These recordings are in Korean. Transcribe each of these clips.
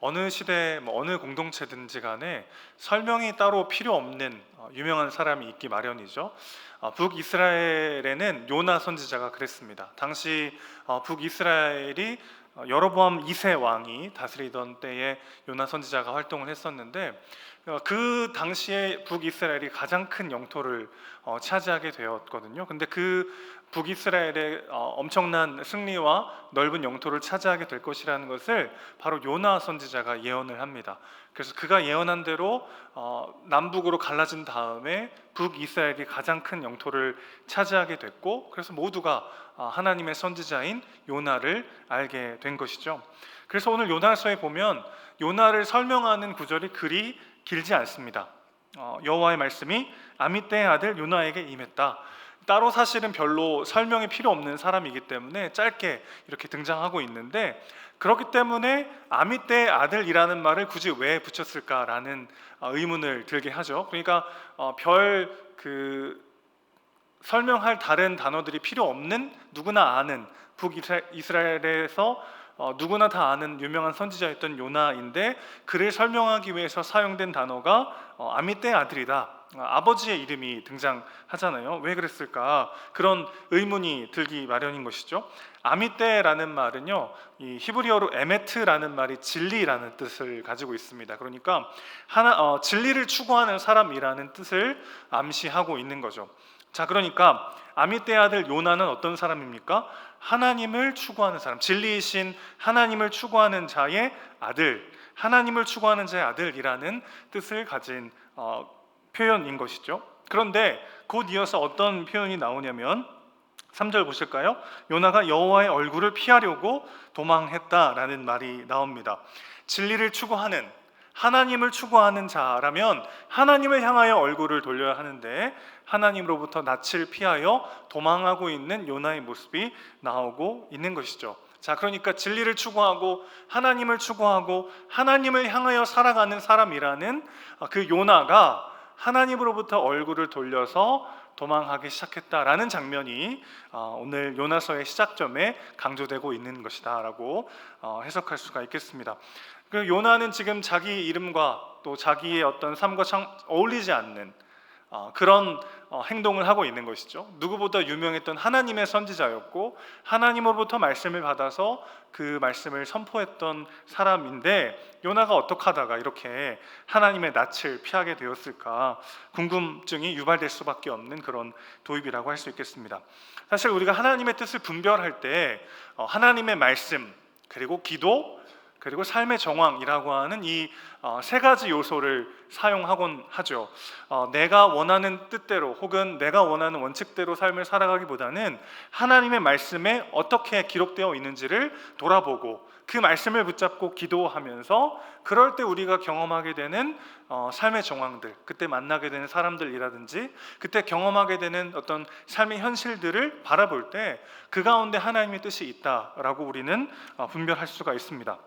어느 시대 뭐 어느 공동체든지 간에 설명이 따로 필요 없는 어, 유명한 사람이 있기 마련이죠. 어, 북이스라엘에는 요나 선지자가 그랬습니다. 당시 어, 북이스라엘이 어, 여로보암 2세 왕이 다스리던 때에 요나 선지자가 활동을 했었는데 어, 그 당시에 북이스라엘이 가장 큰 영토를 어, 차지하게 되었거든요. 근데 그 북이스라엘의 어, 엄청난 승리와 넓은 영토를 차지하게 될 것이라는 것을 바로 요나 선지자가 예언을 합니다. 그래서 그가 예언한 대로 어, 남북으로 갈라진 다음에 북이스라엘이 가장 큰 영토를 차지하게 됐고 그래서 모두가 어, 하나님의 선지자인 요나를 알게 된 것이죠. 그래서 오늘 요나서에 보면 요나를 설명하는 구절이 그리 길지 않습니다. 어, 여호와의 말씀이 아미떼의 아들 요나에게 임했다. 따로 사실은 별로 설명이 필요 없는 사람이기 때문에 짧게 이렇게 등장하고 있는데 그렇기 때문에 아미떼의 아들이라는 말을 굳이 왜 붙였을까라는 어, 의문을 들게 하죠. 그러니까 별 그 설명할 다른 단어들이 필요 없는 누구나 아는 북이스라엘에서 어, 누구나 다 아는 유명한 선지자였던 요나인데 그를 설명하기 위해서 사용된 단어가 어, 아미떼의 아들이다. 어, 아버지의 이름이 등장하잖아요. 왜 그랬을까? 그런 의문이 들기 마련인 것이죠. 아미떼라는 말은요, 이 히브리어로 에메트라는 말이 진리라는 뜻을 가지고 있습니다. 그러니까 하나 어, 진리를 추구하는 사람이라는 뜻을 암시하고 있는 거죠. 자, 그러니까 아미떼 아들 요나는 어떤 사람입니까? 하나님을 추구하는 사람, 진리이신 하나님을 추구하는 자의 아들, 하나님을 추구하는 자의 아들이라는 뜻을 가진 어, 표현인 것이죠. 그런데 곧 이어서 어떤 표현이 나오냐면 3절 보실까요? 요나가 여호와의 얼굴을 피하려고 도망했다라는 말이 나옵니다. 진리를 추구하는 하나님을 추구하는 자라면 하나님을 향하여 얼굴을 돌려야 하는데 하나님으로부터 낯을 피하여 도망하고 있는 요나의 모습이 나오고 있는 것이죠. 자, 그러니까 진리를 추구하고 하나님을 추구하고 하나님을 향하여 살아가는 사람이라는 그 요나가 하나님으로부터 얼굴을 돌려서 도망하기 시작했다라는 장면이 어, 오늘 요나서의 시작점에 강조되고 있는 것이다라고 어, 해석할 수가 있겠습니다. 그 요나는 지금 자기 이름과 또 자기의 어떤 삶과 어울리지 않는 어, 그런 행동을 하고 있는 것이죠. 누구보다 유명했던 하나님의 선지자였고 하나님으로부터 말씀을 받아서 그 말씀을 선포했던 사람인데 요나가 어떻게 하다가 이렇게 하나님의 낯을 피하게 되었을까 궁금증이 유발될 수밖에 없는 그런 도입이라고 할 수 있겠습니다. 사실 우리가 하나님의 뜻을 분별할 때 하나님의 말씀 그리고 기도 그리고 삶의 정황이라고 하는 이 세 가지 요소를 사용하곤 하죠. 어, 내가 원하는 뜻대로 혹은 내가 원하는 원칙대로 삶을 살아가기보다는 하나님의 말씀에 어떻게 기록되어 있는지를 돌아보고 그 말씀을 붙잡고 기도하면서 그럴 때 우리가 경험하게 되는 어, 삶의 정황들, 그때 만나게 되는 사람들이라든지 그때 경험하게 되는 어떤 삶의 현실들을 바라볼 때 그 가운데 하나님의 뜻이 있다라고 우리는 어, 분별할 수가 있습니다.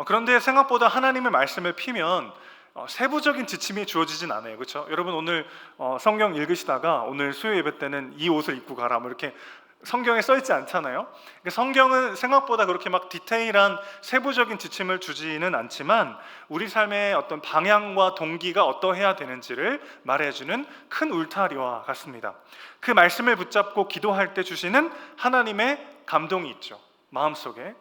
어, 그런데 생각보다 하나님의 말씀을 피면 어, 세부적인 지침이 주어지진 않아요. 그렇죠? 여러분 오늘 어, 성경 읽으시다가 오늘 수요 예배 때는 이 옷을 입고 가라 뭐 이렇게 성경에 써 있지 않잖아요. 그러니까 성경은 생각보다 그렇게 막 디테일한 세부적인 지침을 주지는 않지만 우리 삶의 어떤 방향과 동기가 어떠해야 되는지를 말해주는 큰 울타리와 같습니다. 그 말씀을 붙잡고 기도할 때 주시는 하나님의 감동이 있죠. 마음속에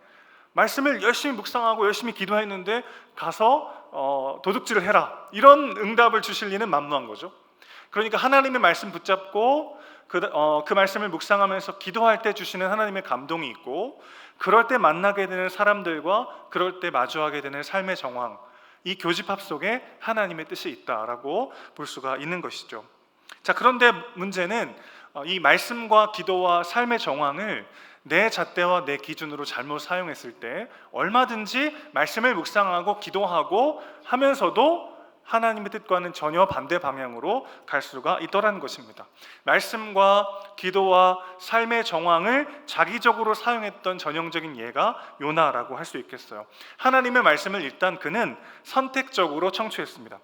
말씀을 열심히 묵상하고 열심히 기도했는데 가서 어, 도둑질을 해라 이런 응답을 주실 리는 만무한 거죠. 그러니까 하나님의 말씀 붙잡고 그, 어, 그 말씀을 묵상하면서 기도할 때 주시는 하나님의 감동이 있고 그럴 때 만나게 되는 사람들과 그럴 때 마주하게 되는 삶의 정황 이 교집합 속에 하나님의 뜻이 있다라고 볼 수가 있는 것이죠. 자 그런데 문제는 어, 이 말씀과 기도와 삶의 정황을 내 잣대와 내 기준으로 잘못 사용했을 때 얼마든지 말씀을 묵상하고 기도하고 하면서도 하나님의 뜻과는 전혀 반대 방향으로 갈 수가 있더라는 것입니다. 말씀과 기도와 삶의 정황을 자기적으로 사용했던 전형적인 예가 요나라고 할 수 있겠어요. 하나님의 말씀을 일단 그는 선택적으로 청취했습니다.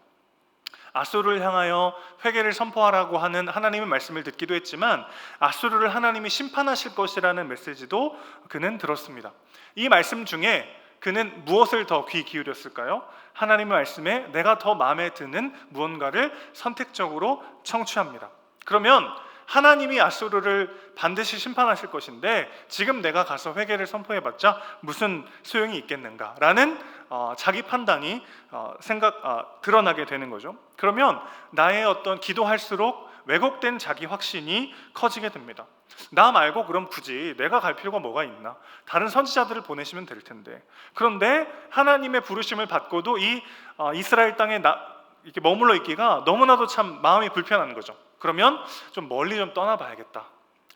아수르를 향하여 회개를 선포하라고 하는 하나님의 말씀을 듣기도 했지만 아수르를 하나님이 심판하실 것이라는 메시지도 그는 들었습니다. 이 말씀 중에 그는 무엇을 더 귀 기울였을까요? 하나님의 말씀에 내가 더 마음에 드는 무언가를 선택적으로 청취합니다. 그러면 하나님이 아수르를 반드시 심판하실 것인데 지금 내가 가서 회개를 선포해봤자 무슨 소용이 있겠는가라는 어, 자기 판단이 어, 생각 아, 드러나게 되는 거죠. 그러면 나의 어떤 기도할수록 왜곡된 자기 확신이 커지게 됩니다. 나 말고 그럼 굳이 내가 갈 필요가 뭐가 있나? 다른 선지자들을 보내시면 될 텐데. 그런데 하나님의 부르심을 받고도 이 어, 이스라엘 땅에 나, 이렇게 머물러 있기가 너무나도 참 마음이 불편한 거죠. 그러면 좀 멀리 좀 떠나봐야겠다.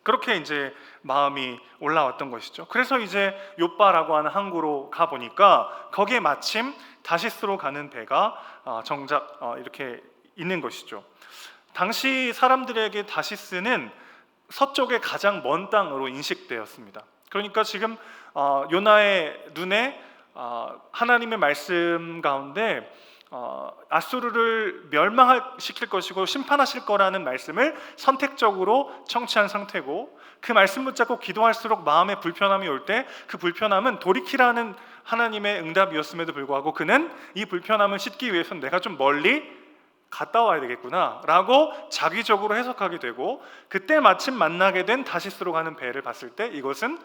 그렇게 이제 마음이 올라왔던 것이죠. 그래서 이제 요빠라고 하는 항구로 가 보니까 거기에 마침 다시스로 가는 배가 어, 정작 어, 이렇게 있는 것이죠. 당시 사람들에게 다시스는 서쪽의 가장 먼 땅으로 인식되었습니다. 그러니까 지금 어, 요나의 눈에 어, 하나님의 말씀 가운데 어, 아수르를 멸망시킬 것이고 심판하실 거라는 말씀을 선택적으로 청취한 상태고 그 말씀 붙잡고 기도할수록 마음에 불편함이 올 때 그 불편함은 돌이키라는 하나님의 응답이었음에도 불구하고 그는 이 불편함을 씻기 위해서는 내가 좀 멀리 갔다 와야 되겠구나라고 자기적으로 해석하게 되고 그때 마침 만나게 된 다시스로 가는 배를 봤을 때 이것은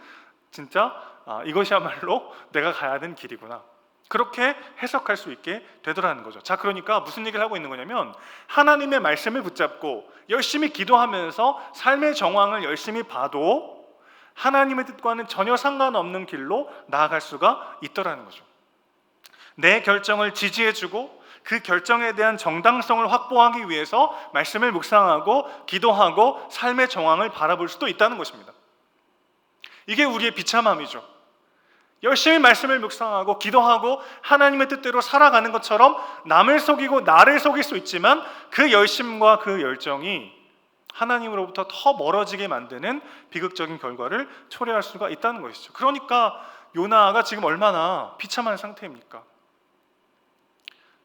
진짜 아, 이것이야말로 내가 가야 하는 길이구나. 그렇게 해석할 수 있게 되더라는 거죠. 자, 그러니까 무슨 얘기를 하고 있는 거냐면 하나님의 말씀을 붙잡고 열심히 기도하면서 삶의 정황을 열심히 봐도 하나님의 뜻과는 전혀 상관없는 길로 나아갈 수가 있더라는 거죠. 내 결정을 지지해주고 그 결정에 대한 정당성을 확보하기 위해서 말씀을 묵상하고 기도하고 삶의 정황을 바라볼 수도 있다는 것입니다. 이게 우리의 비참함이죠. 열심히 말씀을 묵상하고 기도하고 하나님의 뜻대로 살아가는 것처럼 남을 속이고 나를 속일 수 있지만 그 열심과 그 열정이 하나님으로부터 더 멀어지게 만드는 비극적인 결과를 초래할 수가 있다는 것이죠. 그러니까 요나가 지금 얼마나 비참한 상태입니까?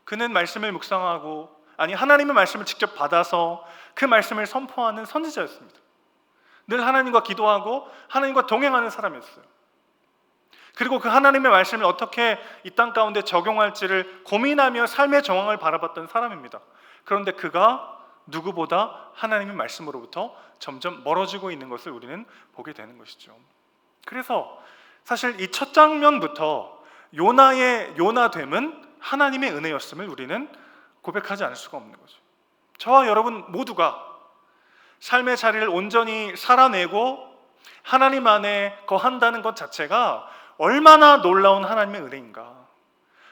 그는 말씀을 묵상하고 아니 하나님의 말씀을 직접 받아서 그 말씀을 선포하는 선지자였습니다. 늘 하나님과 기도하고 하나님과 동행하는 사람이었어요. 그리고 그 하나님의 말씀을 어떻게 이 땅 가운데 적용할지를 고민하며 삶의 정황을 바라봤던 사람입니다. 그런데 그가 누구보다 하나님의 말씀으로부터 점점 멀어지고 있는 것을 우리는 보게 되는 것이죠. 그래서 사실 이 첫 장면부터 요나의 요나됨은 하나님의 은혜였음을 우리는 고백하지 않을 수가 없는 거죠. 저와 여러분 모두가 삶의 자리를 온전히 살아내고 하나님 안에 거한다는 것 자체가 얼마나 놀라운 하나님의 은혜인가.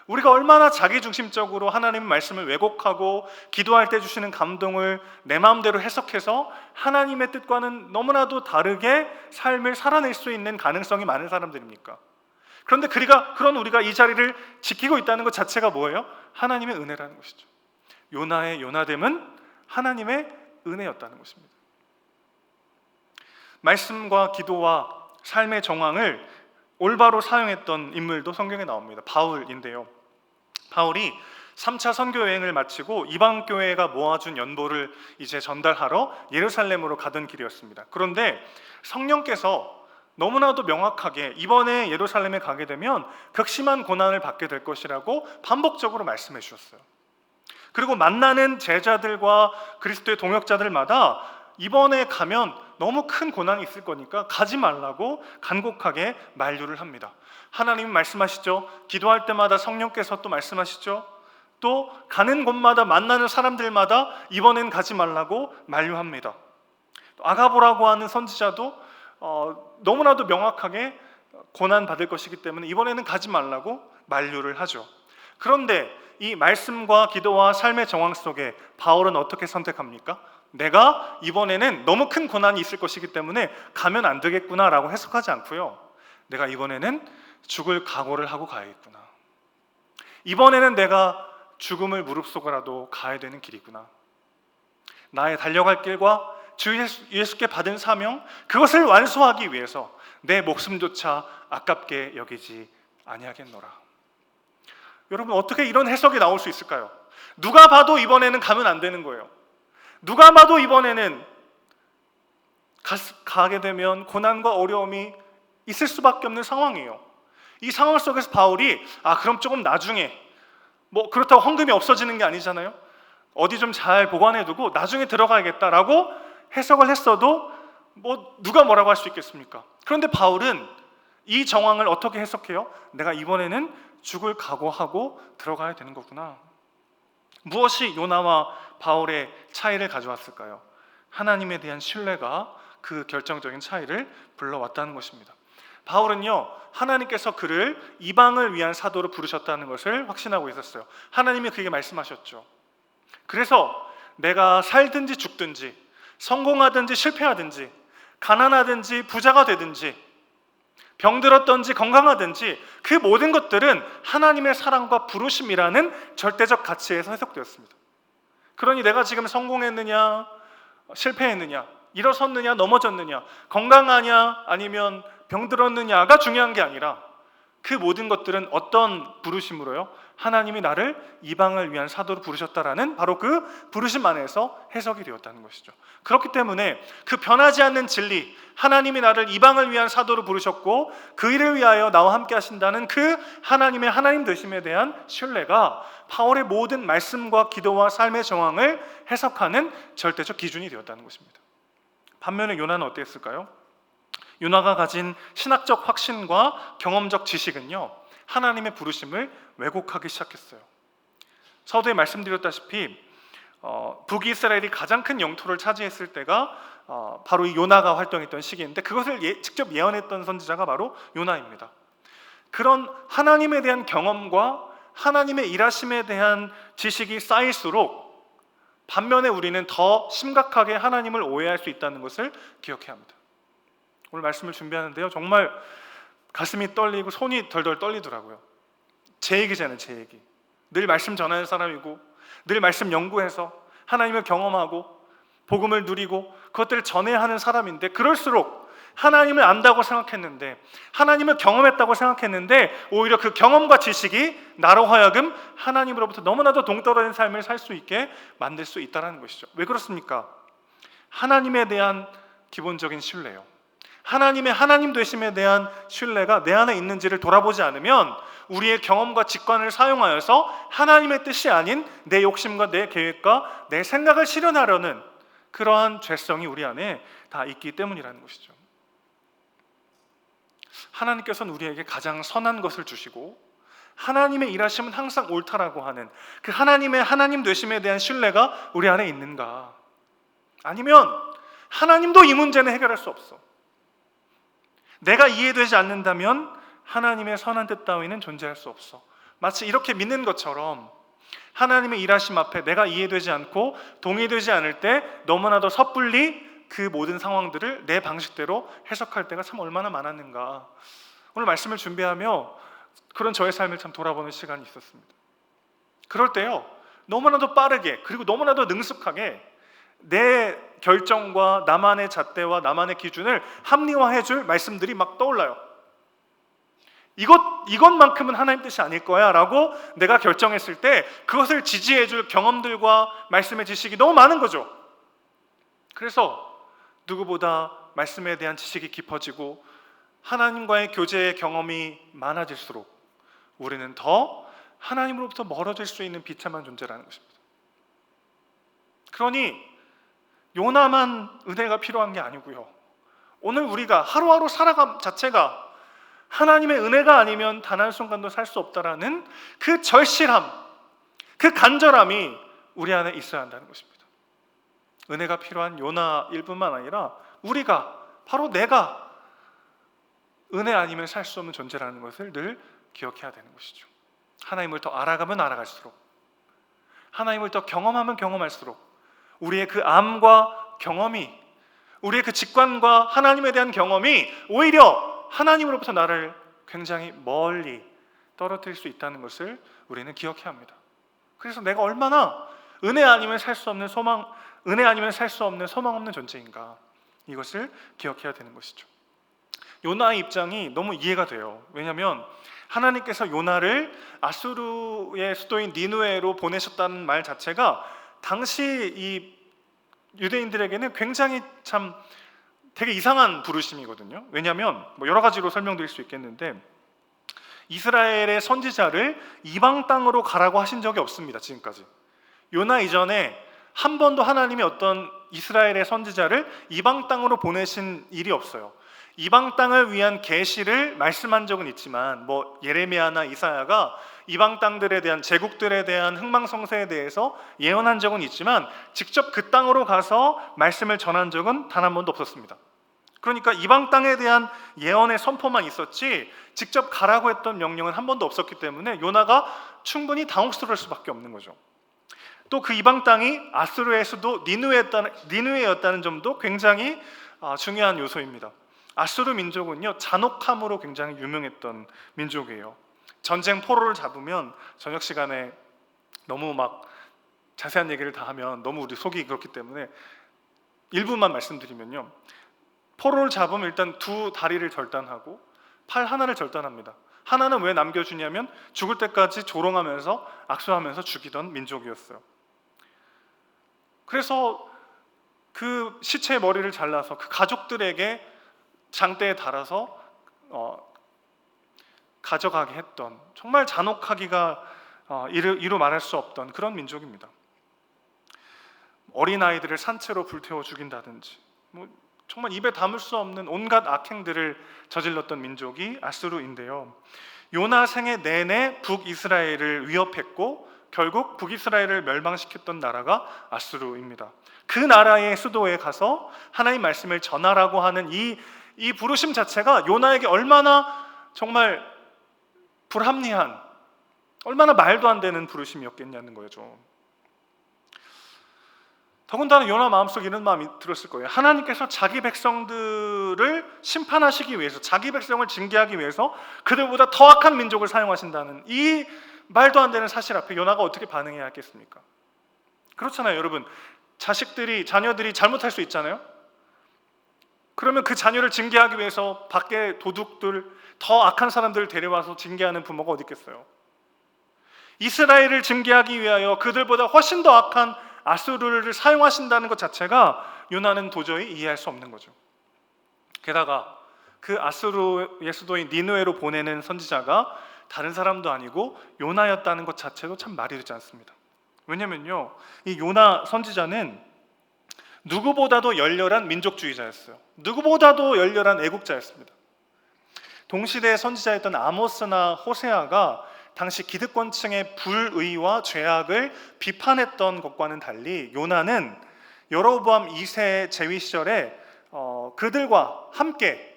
우리가 얼마나 자기중심적으로 하나님의 말씀을 왜곡하고 기도할 때 주시는 감동을 내 마음대로 해석해서 하나님의 뜻과는 너무나도 다르게 삶을 살아낼 수 있는 가능성이 많은 사람들입니까? 그런데 그리가 그런 우리가 이 자리를 지키고 있다는 것 자체가 뭐예요? 하나님의 은혜라는 것이죠. 요나의 요나됨은 하나님의 은혜였다는 것입니다. 말씀과 기도와 삶의 정황을 올바로 사용했던 인물도 성경에 나옵니다. 바울인데요. 바울이 3차 선교 여행을 마치고 이방 교회가 모아준 연보를 이제 전달하러 예루살렘으로 가던 길이었습니다. 그런데 성령께서 너무나도 명확하게 이번에 예루살렘에 가게 되면 극심한 고난을 받게 될 것이라고 반복적으로 말씀해 주셨어요. 그리고 만나는 제자들과 그리스도의 동역자들마다 이번에 가면 너무 큰 고난이 있을 거니까 가지 말라고 간곡하게 만류를 합니다. 하나님 말씀하시죠. 기도할 때마다 성령께서 또 말씀하시죠. 또 가는 곳마다 만나는 사람들마다 이번엔 가지 말라고 만류합니다. 아가보라고 하는 선지자도 어, 너무나도 명확하게 고난 받을 것이기 때문에 이번에는 가지 말라고 만류를 하죠. 그런데 이 말씀과 기도와 삶의 정황 속에 바울은 어떻게 선택합니까? 내가 이번에는 너무 큰 고난이 있을 것이기 때문에 가면 안 되겠구나라고 해석하지 않고요. 내가 이번에는 죽을 각오를 하고 가야겠구나. 이번에는 내가 죽음을 무릅쓰고라도 가야 되는 길이구나. 나의 달려갈 길과 주 예수께 받은 사명 그것을 완수하기 위해서 내 목숨조차 아깝게 여기지 아니하겠노라. 여러분 어떻게 이런 해석이 나올 수 있을까요? 누가 봐도 이번에는 가면 안 되는 거예요. 누가 봐도 이번에는 가, 게 되면 고난과 어려움이 있을 수밖에 없는 상황이에요. 이 상황 속에서 바울이 아 그럼 조금 나중에 뭐 그렇다고 헌금이 없어지는 게 아니잖아요. 어디 좀 잘 보관해두고 나중에 들어가야겠다라고 해석을 했어도 뭐 누가 뭐라고 할 수 있겠습니까? 그런데 바울은 이 정황을 어떻게 해석해요? 내가 이번에는 죽을 각오하고 들어가야 되는 거구나. 무엇이 요나와 바울의 차이를 가져왔을까요? 하나님에 대한 신뢰가 그 결정적인 차이를 불러왔다는 것입니다. 바울은요, 하나님께서 그를 이방을 위한 사도로 부르셨다는 것을 확신하고 있었어요. 하나님이 그에게 말씀하셨죠. 그래서 내가 살든지 죽든지, 성공하든지 실패하든지, 가난하든지 부자가 되든지, 병들었든지 건강하든지 그 모든 것들은 하나님의 사랑과 부르심이라는 절대적 가치에서 해석되었습니다. 그러니 내가 지금 성공했느냐, 실패했느냐, 일어섰느냐, 넘어졌느냐, 건강하냐, 아니면 병들었느냐가 중요한 게 아니라 그 모든 것들은 어떤 부르심으로요? 하나님이 나를 이방을 위한 사도로 부르셨다라는 바로 그 부르심 안에서 해석이 되었다는 것이죠. 그렇기 때문에 그 변하지 않는 진리, 하나님이 나를 이방을 위한 사도로 부르셨고 그 일을 위하여 나와 함께 하신다는 그 하나님의 하나님 되심에 대한 신뢰가 바울의 모든 말씀과 기도와 삶의 정황을 해석하는 절대적 기준이 되었다는 것입니다. 반면에 요나는 어땠을까요? 요나가 가진 신학적 확신과 경험적 지식은요 하나님의 부르심을 왜곡하기 시작했어요. 서두에 말씀드렸다시피 어, 북이스라엘이 가장 큰 영토를 차지했을 때가 어, 바로 이 요나가 활동했던 시기인데 그것을 예, 직접 예언했던 선지자가 바로 요나입니다. 그런 하나님에 대한 경험과 하나님의 일하심에 대한 지식이 쌓일수록 반면에 우리는 더 심각하게 하나님을 오해할 수 있다는 것을 기억해야 합니다. 오늘 말씀을 준비하는데요. 정말 가슴이 떨리고 손이 덜덜 떨리더라고요. 제 얘기잖아요, 제 얘기. 늘 말씀 전하는 사람이고 늘 말씀 연구해서 하나님을 경험하고 복음을 누리고 그것들을 전해야 하는 사람인데 그럴수록 하나님을 안다고 생각했는데 하나님을 경험했다고 생각했는데 오히려 그 경험과 지식이 나로 하여금 하나님으로부터 너무나도 동떨어진 삶을 살 수 있게 만들 수 있다는 것이죠. 왜 그렇습니까? 하나님에 대한 기본적인 신뢰요. 하나님의 하나님 되심에 대한 신뢰가 내 안에 있는지를 돌아보지 않으면 우리의 경험과 직관을 사용하여서 하나님의 뜻이 아닌 내 욕심과 내 계획과 내 생각을 실현하려는 그러한 죄성이 우리 안에 다 있기 때문이라는 것이죠. 하나님께서는 우리에게 가장 선한 것을 주시고 하나님의 일하심은 항상 옳다라고 하는 그 하나님의 하나님 되심에 대한 신뢰가 우리 안에 있는가? 아니면 하나님도 이 문제는 해결할 수 없어. 내가 이해되지 않는다면 하나님의 선한 뜻 따위는 존재할 수 없어. 마치 이렇게 믿는 것처럼 하나님의 일하심 앞에 내가 이해되지 않고 동의되지 않을 때 너무나도 섣불리 그 모든 상황들을 내 방식대로 해석할 때가 참 얼마나 많았는가. 오늘 말씀을 준비하며 그런 저의 삶을 참 돌아보는 시간이 있었습니다. 그럴 때요, 너무나도 빠르게 그리고 너무나도 능숙하게 내 결정과 나만의 잣대와 나만의 기준을 합리화해 줄 말씀들이 막 떠올라요. 이것 이것만큼은 하나님 뜻이 아닐 거야라고 내가 결정했을 때 그것을 지지해 줄 경험들과 말씀의 지식이 너무 많은 거죠. 그래서 누구보다 말씀에 대한 지식이 깊어지고 하나님과의 교제의 경험이 많아질수록 우리는 더 하나님으로부터 멀어질 수 있는 비참한 존재라는 것입니다. 그러니 요나만 은혜가 필요한 게 아니고요. 오늘 우리가 하루하루 살아감 자체가 하나님의 은혜가 아니면 단 한 순간도 살 수 없다라는 그 절실함, 그 간절함이 우리 안에 있어야 한다는 것입니다. 은혜가 필요한 요나일 뿐만 아니라 우리가 바로 내가 은혜 아니면 살 수 없는 존재라는 것을 늘 기억해야 되는 것이죠. 하나님을 더 알아가면 알아갈수록 하나님을 더 경험하면 경험할수록 우리의 그 암과 경험이 우리의 그 직관과 하나님에 대한 경험이 오히려 하나님으로부터 나를 굉장히 멀리 떨어뜨릴 수 있다는 것을 우리는 기억해야 합니다. 그래서 내가 얼마나 은혜 아니면 살 수 없는 소망, 은혜 아니면 살 수 없는 소망 없는 존재인가 이것을 기억해야 되는 것이죠. 요나의 입장이 너무 이해가 돼요. 왜냐하면 하나님께서 요나를 아수르의 수도인 니누에로 보내셨다는 말 자체가 당시 이 유대인들에게는 굉장히 참 되게 이상한 부르심이거든요. 왜냐하면 뭐 여러 가지로 설명드릴 수 있겠는데 이스라엘의 선지자를 이방 땅으로 가라고 하신 적이 없습니다. 지금까지. 요나 이전에 한 번도 하나님이 어떤 이스라엘의 선지자를 이방 땅으로 보내신 일이 없어요. 이방 땅을 위한 계시를 말씀한 적은 있지만 뭐 예레미야나 이사야가 이방 땅들에 대한 제국들에 대한 흥망성쇠에 대해서 예언한 적은 있지만 직접 그 땅으로 가서 말씀을 전한 적은 단 한 번도 없었습니다. 그러니까 이방 땅에 대한 예언의 선포만 있었지 직접 가라고 했던 명령은 한 번도 없었기 때문에 요나가 충분히 당혹스러울 수밖에 없는 거죠. 또 그 이방 땅이 아수르의 수도 니누에였다는, 니누에였다는 점도 굉장히 아, 중요한 요소입니다. 아수르 민족은요 잔혹함으로 굉장히 유명했던 민족이에요. 전쟁 포로를 잡으면 저녁 시간에 너무 막 자세한 얘기를 다 하면 너무 우리 속이 그렇기 때문에 일부만 말씀드리면요. 포로를 잡으면 일단 두 다리를 절단하고 팔 하나를 절단합니다. 하나는 왜 남겨주냐면 죽을 때까지 조롱하면서 악수하면서 죽이던 민족이었어요. 그래서 그 시체의 머리를 잘라서 그 가족들에게 장대에 달아서 어, 가져가게 했던 정말 잔혹하기가 어, 이루, 이루 말할 수 없던 그런 민족입니다. 어린 아이들을 산채로 불태워 죽인다든지 뭐 정말 입에 담을 수 없는 온갖 악행들을 저질렀던 민족이 아수르인데요. 요나 생애 내내 북이스라엘을 위협했고 결국 북이스라엘을 멸망시켰던 나라가 아수르입니다. 그 나라의 수도에 가서 하나님 말씀을 전하라고 하는 이, 이 부르심 자체가 요나에게 얼마나 정말 불합리한, 얼마나 말도 안 되는 부르심이었겠냐는 거죠. 더군다나 요나 마음속에 이런 마음이 들었을 거예요. 하나님께서 자기 백성들을 심판하시기 위해서, 자기 백성을 징계하기 위해서 그들보다 더 악한 민족을 사용하신다는 이 말도 안 되는 사실 앞에 요나가 어떻게 반응해야 하겠습니까? 그렇잖아요, 여러분. 자식들이, 자녀들이 잘못할 수 있잖아요. 그러면 그 자녀를 징계하기 위해서 밖에 도둑들, 더 악한 사람들을 데려와서 징계하는 부모가 어디 있겠어요? 이스라엘을 징계하기 위하여 그들보다 훨씬 더 악한 아수르를 사용하신다는 것 자체가 요나는 도저히 이해할 수 없는 거죠. 게다가 그 아수르의 수도인 니누에로 보내는 선지자가 다른 사람도 아니고 요나였다는 것 자체도 참 말이 되지 않습니다. 왜냐면요, 이 요나 선지자는 누구보다도 열렬한 민족주의자였어요. 누구보다도 열렬한 애국자였습니다. 동시대 선지자였던 아모스나 호세아가 당시 기득권층의 불의와 죄악을 비판했던 것과는 달리 요나는 여로보암 2세 재위 시절에 어, 그들과 함께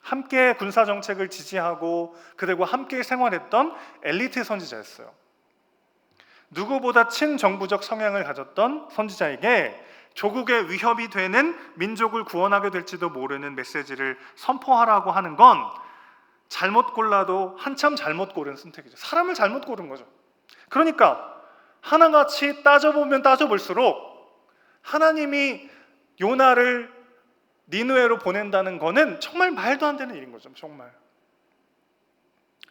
함께 군사 정책을 지지하고 그들과 함께 생활했던 엘리트 선지자였어요. 누구보다 친정부적 성향을 가졌던 선지자에게 조국의 위협이 되는 민족을 구원하게 될지도 모르는 메시지를 선포하라고 하는 건 잘못 골라도 한참 잘못 고른 선택이죠. 사람을 잘못 고른 거죠. 그러니까 하나같이 따져보면 따져볼수록 하나님이 요나를 니누에로 보낸다는 거는 정말 말도 안 되는 일인 거죠. 정말.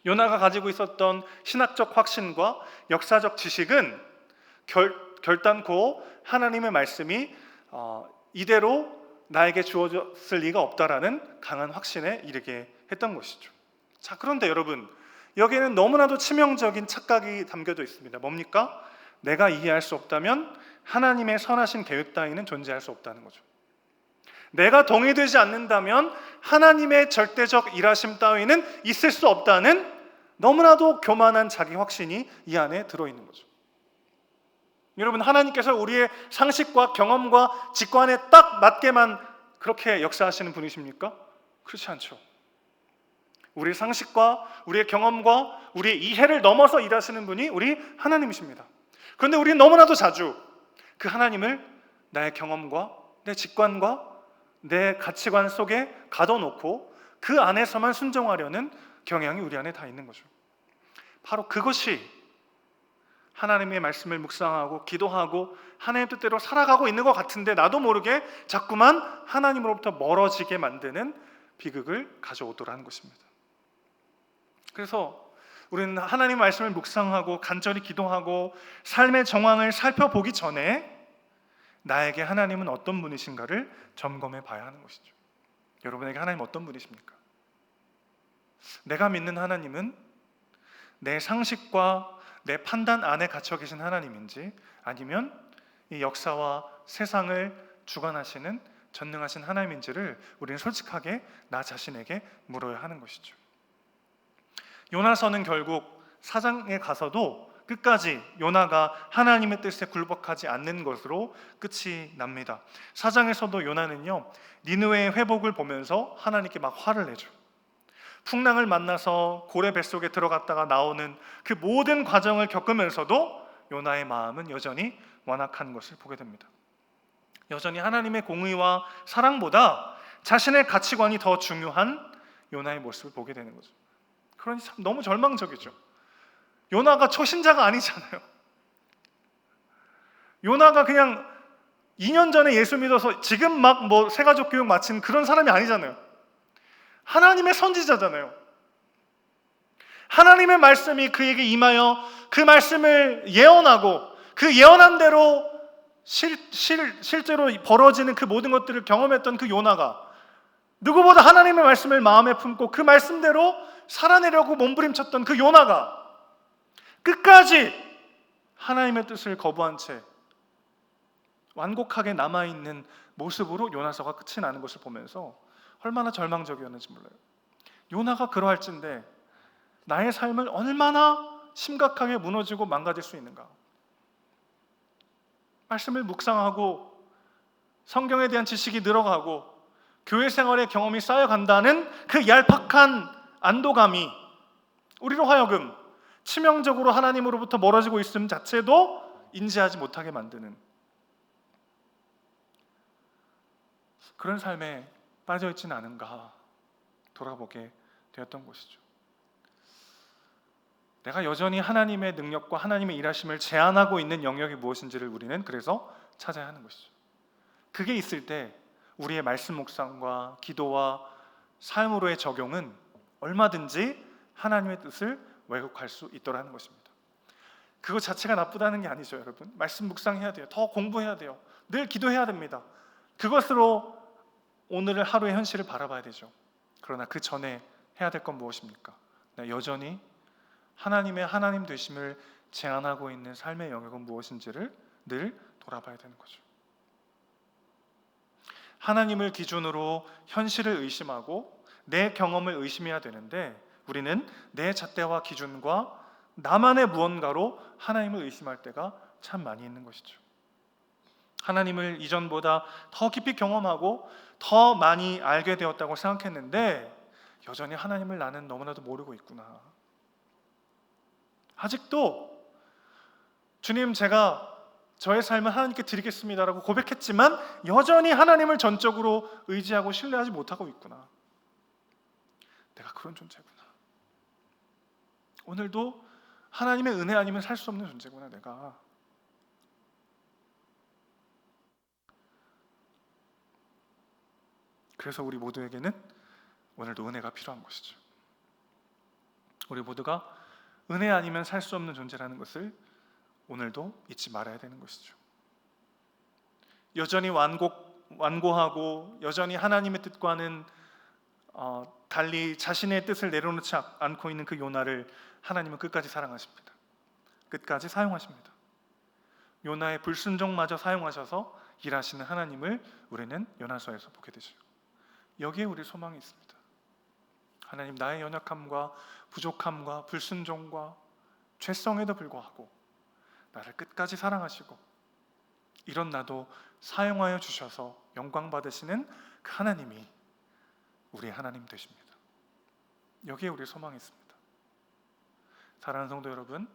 요나가 가지고 있었던 신학적 확신과 역사적 지식은 결, 결단코 하나님의 말씀이 어, 이대로 나에게 주어졌을 리가 없다라는 강한 확신에 이르게 했던 것이죠. 자, 그런데 여러분, 여기에는 너무나도 치명적인 착각이 담겨져 있습니다. 뭡니까? 내가 이해할 수 없다면 하나님의 선하신 계획 따위는 존재할 수 없다는 거죠. 내가 동의되지 않는다면 하나님의 절대적 일하심 따위는 있을 수 없다는 너무나도 교만한 자기 확신이 이 안에 들어 있는 거죠. 여러분, 하나님께서 우리의 상식과 경험과 직관에 딱 맞게만 그렇게 역사하시는 분이십니까? 그렇지 않죠. 우리의 상식과 우리의 경험과 우리의 이해를 넘어서 일하시는 분이 우리 하나님이십니다. 그런데 우리는 너무나도 자주 그 하나님을 나의 경험과 내 직관과 내 가치관 속에 가둬놓고 그 안에서만 순종하려는 경향이 우리 안에 다 있는 거죠. 바로 그것이 하나님의 말씀을 묵상하고 기도하고 하나님 뜻대로 살아가고 있는 것 같은데 나도 모르게 자꾸만 하나님으로부터 멀어지게 만드는 비극을 가져오더라는 것입니다. 그래서 우리는 하나님 말씀을 묵상하고 간절히 기도하고 삶의 정황을 살펴보기 전에 나에게 하나님은 어떤 분이신가를 점검해 봐야 하는 것이죠. 여러분에게 하나님 어떤 분이십니까? 내가 믿는 하나님은 내 상식과 내 판단 안에 갇혀 계신 하나님인지 아니면 이 역사와 세상을 주관하시는 전능하신 하나님인지를 우리는 솔직하게 나 자신에게 물어야 하는 것이죠. 요나서는 결국 사장에 가서도 끝까지 요나가 하나님의 뜻에 굴복하지 않는 것으로 끝이 납니다. 사장에서도 요나는요 니느웨의 회복을 보면서 하나님께 막 화를 내죠. 풍랑을 만나서 고래 뱃속에 들어갔다가 나오는 그 모든 과정을 겪으면서도 요나의 마음은 여전히 완악한 것을 보게 됩니다. 여전히 하나님의 공의와 사랑보다 자신의 가치관이 더 중요한 요나의 모습을 보게 되는 거죠. 그러니 참 너무 절망적이죠. 요나가 초신자가 아니잖아요. 요나가 그냥 2년 전에 예수 믿어서 지금 막 뭐 세가족 교육 마친 그런 사람이 아니잖아요. 하나님의 선지자잖아요. 하나님의 말씀이 그에게 임하여 그 말씀을 예언하고 그 예언한 대로 실, 실, 실제로 벌어지는 그 모든 것들을 경험했던 그 요나가 누구보다 하나님의 말씀을 마음에 품고 그 말씀대로 살아내려고 몸부림쳤던 그 요나가 끝까지 하나님의 뜻을 거부한 채 완곡하게 남아 있는 모습으로 요나서가 끝이 나는 것을 보면서 얼마나 절망적이었는지 몰라요. 요나가 그러할진데 나의 삶을 얼마나 심각하게 무너지고 망가질 수 있는가? 말씀을 묵상하고 성경에 대한 지식이 늘어가고 교회 생활의 경험이 쌓여간다는 그 얄팍한 안도감이 우리로 하여금 치명적으로 하나님으로부터 멀어지고 있음 자체도 인지하지 못하게 만드는 그런 삶에 빠져 있지는 않은가 돌아보게 되었던 것이죠. 내가 여전히 하나님의 능력과 하나님의 일하심을 제한하고 있는 영역이 무엇인지를 우리는 그래서 찾아야 하는 것이죠. 그게 있을 때 우리의 말씀 묵상과 기도와 삶으로의 적용은 얼마든지 하나님의 뜻을 왜곡할 수 있더라는 것입니다. 그것 자체가 나쁘다는 게 아니죠, 여러분. 말씀 묵상해야 돼요. 더 공부해야 돼요. 늘 기도해야 됩니다. 그것으로 오늘의 하루의 현실을 바라봐야 되죠. 그러나 그 전에 해야 될 건 무엇입니까? 여전히 하나님의 하나님 되심을 제안하고 있는 삶의 영역은 무엇인지를 늘 돌아봐야 되는 거죠. 하나님을 기준으로 현실을 의심하고 내 경험을 의심해야 되는데 우리는 내 잣대와 기준과 나만의 무언가로 하나님을 의심할 때가 참 많이 있는 것이죠. 하나님을 이전보다 더 깊이 경험하고 더 많이 알게 되었다고 생각했는데 여전히 하나님을 나는 너무나도 모르고 있구나. 아직도 주님 제가 저의 삶을 하나님께 드리겠습니다라고 고백했지만 여전히 하나님을 전적으로 의지하고 신뢰하지 못하고 있구나. 내가 그런 존재구나. 오늘도 하나님의 은혜 아니면 살 수 없는 존재구나 내가. 그래서 우리 모두에게는 오늘도 은혜가 필요한 것이죠. 우리 모두가 은혜 아니면 살 수 없는 존재라는 것을 오늘도 잊지 말아야 되는 것이죠. 여전히 완곡 완고하고 여전히 하나님의 뜻과는 어, 달리 자신의 뜻을 내려놓지 않고 있는 그 요나를 하나님은 끝까지 사랑하십니다. 끝까지 사용하십니다. 요나의 불순종마저 사용하셔서 일하시는 하나님을 우리는 요나서에서 보게 되죠. 여기에 우리 소망이 있습니다. 하나님 나의 연약함과 부족함과 불순종과 죄성에도 불구하고 나를 끝까지 사랑하시고 이런 나도 사용하여 주셔서 영광 받으시는 그 하나님이 우리 하나님 되십니다. 여기에 우리 소망이 있습니다. 사랑하는 성도 여러분,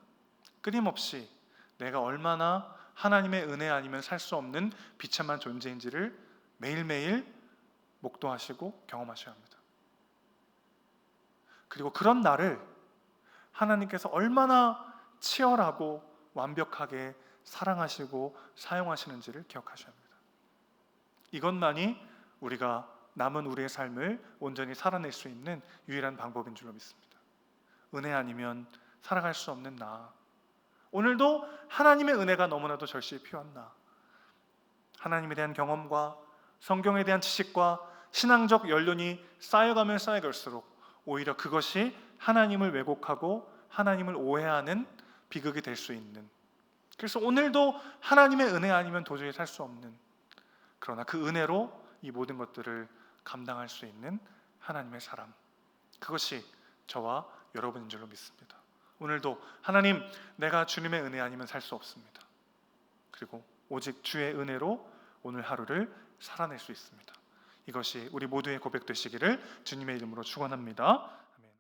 끊임없이 내가 얼마나 하나님의 은혜 아니면 살 수 없는 비참한 존재인지를 매일매일 목도하시고 경험하셔야 합니다. 그리고 그런 나를 하나님께서 얼마나 치열하고 완벽하게 사랑하시고 사용하시는지를 기억하셔야 합니다. 이것만이 우리가 남은 우리의 삶을 온전히 살아낼 수 있는 유일한 방법인 줄로 믿습니다. 은혜 아니면 살아갈 수 없는 나. 오늘도 하나님의 은혜가 너무나도 절실히 필요한 나. 하나님에 대한 경험과 성경에 대한 지식과 신앙적 연륜이 쌓여가면 쌓여갈수록 오히려 그것이 하나님을 왜곡하고 하나님을 오해하는 비극이 될 수 있는 그래서 오늘도 하나님의 은혜 아니면 도저히 살 수 없는 그러나 그 은혜로 이 모든 것들을 감당할 수 있는 하나님의 사람 그것이 저와 여러분인 줄로 믿습니다. 오늘도 하나님 내가 주님의 은혜 아니면 살 수 없습니다. 그리고 오직 주의 은혜로 오늘 하루를 살아낼 수 있습니다. 이것이 우리 모두의 고백 되시기를 주님의 이름으로 축원합니다.